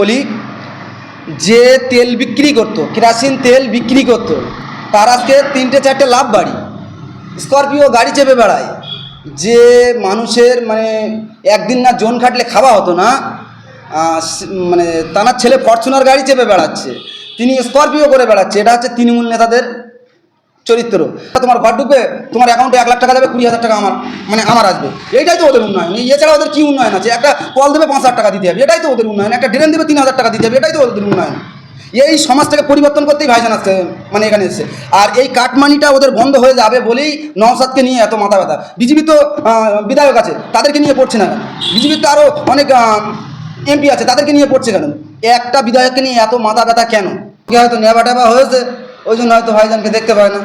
বলি, যে তেল বিক্রি করতো, কেরাসিন তেল বিক্রি করতো, তার আজকে তিনটে চারটে লাভ বাড়ি। স্করপিও গাড়ি চেপে বেড়ায়। যে মানুষের মানে একদিন না জোন খাটলে খাওয়া হতো না মানে তানার ছেলে ফরচুনার গাড়ি চেপে বেড়াচ্ছে, তিনি স্করপিও করে বেড়াচ্ছে, এটা হচ্ছে তৃণমূল নেতাদের চরিত্র। তোমার ঘর ঢুকবে, তোমার অ্যাকাউন্টে এক লাখ টাকা দেবে কুড়ি হাজার টাকা আমার মানে আমার আসবে। এটাই তো ওদের উন্নয়ন। এছাড়া ওদের কি উন্নয়ন আছে? একটা কল দেবে পাঁচ হাজার টাকা দিতে হবে, এটাই তো ওদের উন্নয়ন। একটা ড্রেন দেবে তিন হাজার টাকা দিতে হবে, এটাই তো ওদের উন্নয়ন। এই সমাজটাকে পরিবর্তন করতেই ভাইজান আসছে মানে এখানে এসছে। আর এই কাটমানিটা ওদের বন্ধ হয়ে যাবে বলেই নওসাদকে নিয়ে এত মাথা ব্যথা। বিজেপি তো বিধায়ক আছে, তাদেরকে নিয়ে পড়ছে না বিজেপির তো আরও অনেক এমপি আছে, তাদেরকে নিয়ে পড়ছে কেন? একটা বিধায়ককে নিয়ে এত মাথা ব্যথা কেন? কি হয়তো নেবা টেবা হয়েছে ওই জন্য হয়তো ভাইজানকে দেখতে পায় না।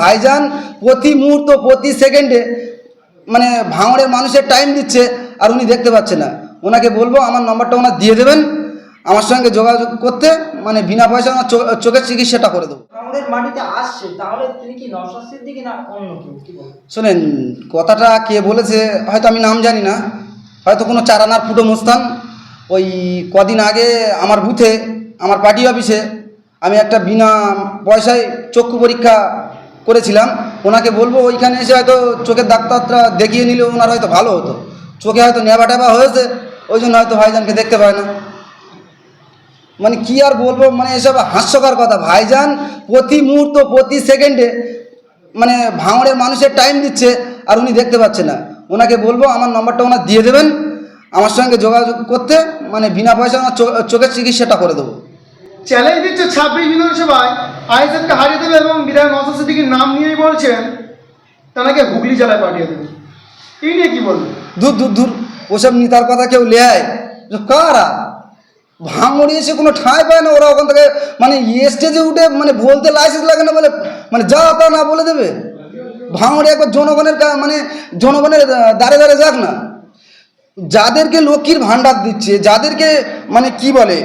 ভাইজান প্রতি মুহূর্ত প্রতি সেকেন্ডে মানে ভাঙড়ের মানুষের টাইম দিচ্ছে আর উনি দেখতে পাচ্ছে না। ওনাকে বলব আমার নম্বরটা ওনার দিয়ে দেবেন। আমার সঙ্গে যোগাযোগ করতে মানে বিনা পয়সা আমার চোখের চিকিৎসাটা করে দেবো। আমাদের মাটিতে আসছে তাহলে তিনি কি নওশাদ সিদ্দিকী না অন্য কেউ? শোনেন কথাটা কে বলেছে হয়তো আমি নাম জানি না। হয়তো কোনো চারানার ফুটো মুস্তান। ওই কদিন আগে আমার বুথে আমার পার্টি অফিসে আমি একটা বিনা পয়সায় চক্ষু পরীক্ষা করেছিলাম। ওনাকে বলব, ওইখানে এসে হয়তো চোখের ডাক্তারটা দেখিয়ে নিলে ওনার হয়তো ভালো হতো। চোখে হয়তো নেবা টেবা হয়েছে, ওই জন্য হয়তো ভাইজানকে দেখতে পায় না। মানে কি আর বলব মানে এসব হাস্যকর কথা। ভাইজান প্রতি মুহূর্ত, প্রতি সেকেন্ডে মানে ভাঙড়ের মানুষের টাইম দিচ্ছে, আর উনি দেখতে পাচ্ছে না। ওনাকে বলব, আমার নম্বরটা ওনার দিয়ে দেবেন। আমার সঙ্গে যোগাযোগ করতে মানে বিনা পয়সা চো- চোখের চিকিৎসাটা করে দেবো। চ্যালেঞ্জ দিচ্ছে ছাব্বিশ বিধানসভায় আইএসএফকে হারিয়ে দেবে এবং বিধায়ক নওসাদ সিদ্দিকির নাম নিয়েই বলছেন তাকে হুগলি জেলায় পাঠিয়ে দেবে। এই নিয়ে কি বলবেন দূর দূর দূর ওসব নিতার কথা কেউ লেয় কারা? ভাঙড়ি এসে কোনো ঠাঁই পায় না, ওরা ওখান থেকে মানে স্টেজে উঠে মানে বলতে লাইসেন্স লাগে না বলে মানে যা তা না বলে দেবে। ভাঙড়ি একবার জনগণের মানে জনগণের দাঁড়ে দাঁড়ে যাক না। যাদেরকে লক্ষ্মীর ভাণ্ডার দিচ্ছে, যাদেরকে মানে কি বলে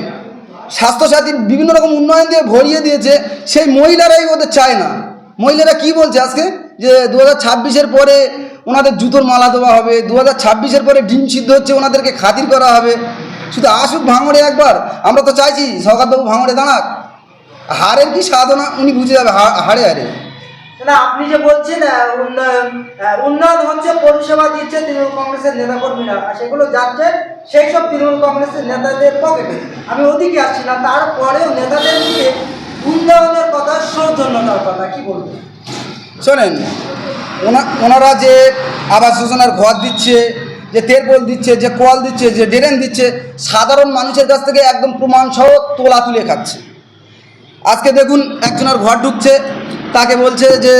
স্বাস্থ্যসাথী বিভিন্ন রকম উন্নয়ন দিয়ে ভরিয়ে দিয়েছে, সেই মহিলারাই ওদের চায় না। মহিলারা কি বলছে আজকে? যে দু হাজার ছাব্বিশের পরে ওনাদের জুতোর মালা দেওয়া হবে দু হাজার ছাব্বিশের পরে ডিম সিদ্ধ হচ্ছে, ওনাদেরকে খাতির করা হবে। শুধু আসুক ভাঙড়ে একবার, আমরা তো চাইছি সরকারবাবু ভাঙড়ে দাঁড়াক। হারের কি সাধনা? উনি বুঝে যাবে হাড়ে হারে। না, আপনি যে বলছেন উন্নয়ন উন্নয়ন হচ্ছে পরিষেবা দিচ্ছে তৃণমূল কংগ্রেসের নেতাকর্মীরা, আর সেগুলো যাচ্ছে সেই সব তৃণমূল কংগ্রেসের নেতাদের পকেটে। আমি ওদিকে আসছি না, তারপরেও নেতাদের দিকে উন্নয়নের কথা, সৌজন্যতার কথা, কি বলব? শোনেন, ওনা, ওনারা যে আবাস যোজনার ঘর দিচ্ছে, যে তেরপল দিচ্ছে, যে কল দিচ্ছে, যে ড্রেন দিচ্ছে, সাধারণ মানুষের কাছ থেকে একদম প্রমাণসহ তোলা তুলে খাচ্ছে। আজকে দেখুন, একজনের ঘর ঢুকছে তাকে বলছে যে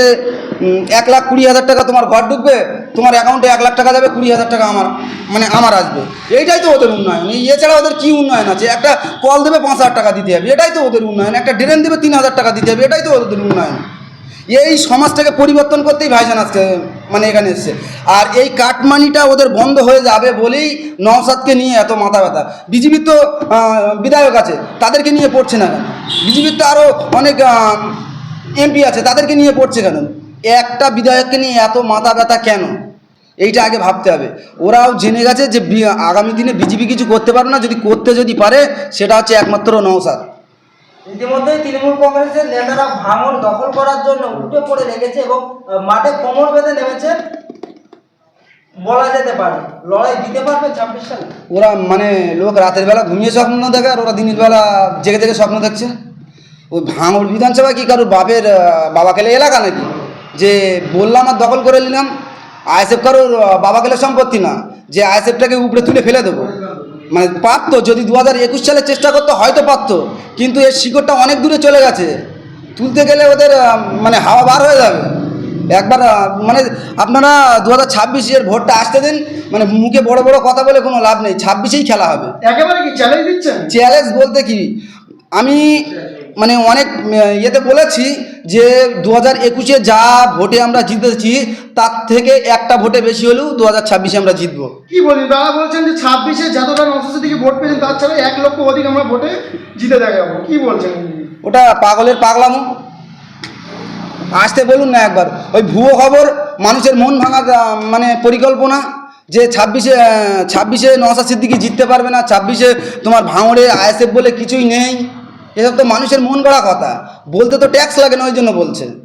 এক লাখ কুড়ি হাজার টাকা তোমার ঘর ঢুকবে, তোমার অ্যাকাউন্টে এক লাখ টাকা যাবে, কুড়ি হাজার টাকা আমার মানে আমার আসবে। এইটাই তো ওদের উন্নয়ন। এই এছাড়া ওদের কি উন্নয়ন আছে? একটা কল দেবে, পাঁচ হাজার টাকা দিতে হবে। এটাই তো ওদের উন্নয়ন। একটা ড্রেন দেবে, তিন হাজার টাকা দিতে হবে। এটাই তো ওদের উন্নয়ন। এই সমাজটাকে পরিবর্তন করতেই ভাইজান আজকে মানে এখানে এসছে। আর এই কাটমানিটা ওদের বন্ধ হয়ে যাবে বলেই নওসাদকে নিয়ে এত মাথা ব্যথা। বিজেপির তো বিধায়ক আছে, তাদেরকে নিয়ে পড়ছে না কেন? বিজেপির তো আরও অনেক এমপি আছে তাদেরকে নিয়ে পড়ছে কেন? একটা বিধায়ককে নিয়ে এত মাথা ব্যথা কেন? এইটা আগে ভাবতে হবে। ওরাও জেনে গেছে যে আগামী দিনে বিজেপি কিছু করতে পারে না যদি করতে যদি পারে সেটা হচ্ছে একমাত্র নওসাদ। ইতিমধ্যে তৃণমূল কংগ্রেসের নেতারা ভাঙন দখল করার জন্য উঠে পড়ে লেগেছে এবং মাঠে কোমর বেঁধে নেমেছে। বলা যেতে পারে লড়াই দিতে পারবে ছাব্বিশ সালে। ওরা মানে লোক রাতের বেলা ঘুমিয়ে স্বপ্ন দেখে আর ওরা দিনের বেলা জেগে জেগে স্বপ্ন দেখছে। ওই ভাঙড় বিধানসভা কি কারোর বাপের বাবা কেলে এলাকা নাকি? যে বললাম আর দখল করে নিলাম আইএসএফ কারোর বাবা কেলে সম্পত্তি না যে আইএসএফটাকে উপরে তুলে ফেলে দেবো। মানে পারতো যদি দু হাজার একুশ সালে চেষ্টা করতো হয়তো পারতো কিন্তু এর শিকড়টা অনেক দূরে চলে গেছে। তুলতে গেলে ওদের মানে হাওয়া বার হয়ে যাবে। একবার মানে আপনারা দু হাজার ছাব্বিশের ভোটটা আসতে দিন মানে মুখে বড় বড় কথা বলে কোনো লাভ নেই ছাব্বিশেই খেলা হবে। একেবারে কি চ্যালেঞ্জ দিচ্ছেন? চ্যালেঞ্জ বলতে কি আমি মানে অনেক ইয়েতে বলেছি যে দু হাজার একুশে যা ভোটে আমরা জিতেছি তার থেকে একটা ভোটে বেশি হলেও দু হাজার ছাব্বিশে আমরা জিতবো। কি বলবেন তারা বলছেন যে ছাব্বিশে যতটা নওসাদ সিদ্দিকি ভোট পেয়েছেন তার ছাড়া এক লক্ষ অধিক আমরা ভোটে জিতে দেখাবো। কি বলছেন ওটা পাগলের পাগলামো। আসতে বলুন না একবার। ওই ভুয়ো খবর মানুষের মন ভাঙার মানে পরিকল্পনা যে ছাব্বিশে ছাব্বিশে নওশা সিদ্দিকি জিততে পারবে না ছাব্বিশে তোমার ভাঙড়ে আইএসএফ বলে কিছুই নেই। এসব তো মানুষের মন গড়া কথা। বলতে তো ট্যাক্স লাগে না ওই জন্য বলছে।